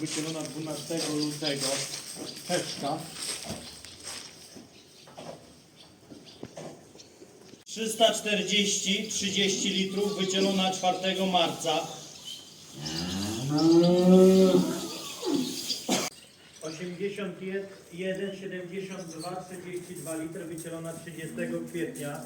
wycielona 12 lutego. Peszka. 340, 30 litrów, wycielona 4 marca. 81, 72, 32 litry, wycielona 30 kwietnia.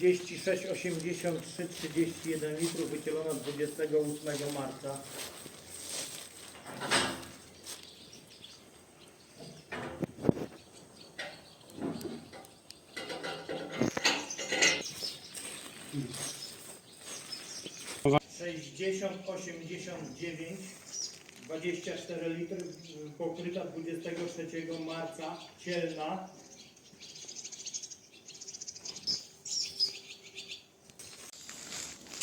36, 83, 31 litrów, wycielona 28 marca. Sześćdziesiąt, osiemdziesiąt dziewięć, dwadzieścia cztery litry, pokryta 23 marca, cielna.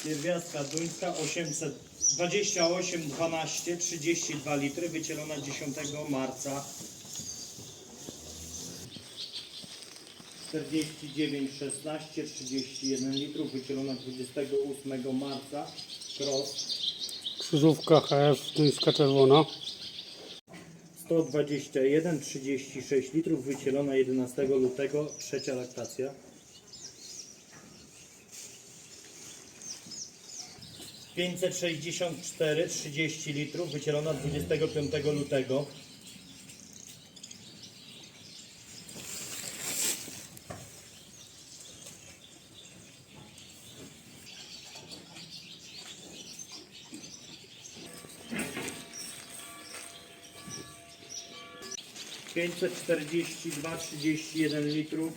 Pierwiastka duńska 800, 28, 12, 32 litry, wycielona 10 marca. 49, 16, 31 litrów, wycielona 28 marca. Cross Krzyżówka HF Duńska Czerwona. 121, 36 litrów, wycielona 11 lutego, trzecia laktacja. Pięćset sześćdziesiąt cztery, 30 litrów, wycielona 25 lutego. Pięćset czterdzieści dwa, 31 litrów,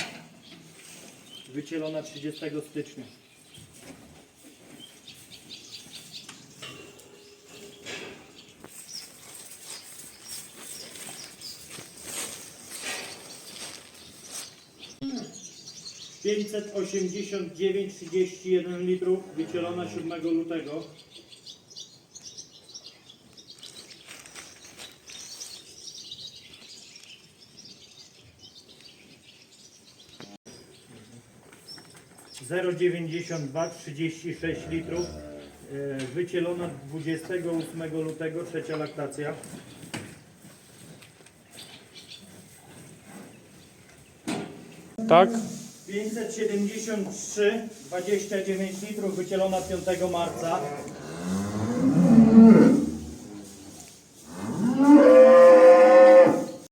wycielona 30 stycznia. Pięćset osiemdziesiąt dziewięć, 31 litrów, wycielona 7 lutego. Zero dziewięćdziesiąt dwa, 36 litrów, e, wycielona 28 lutego, trzecia laktacja. Tak? 573, 29 litrów, wycielona 5 marca.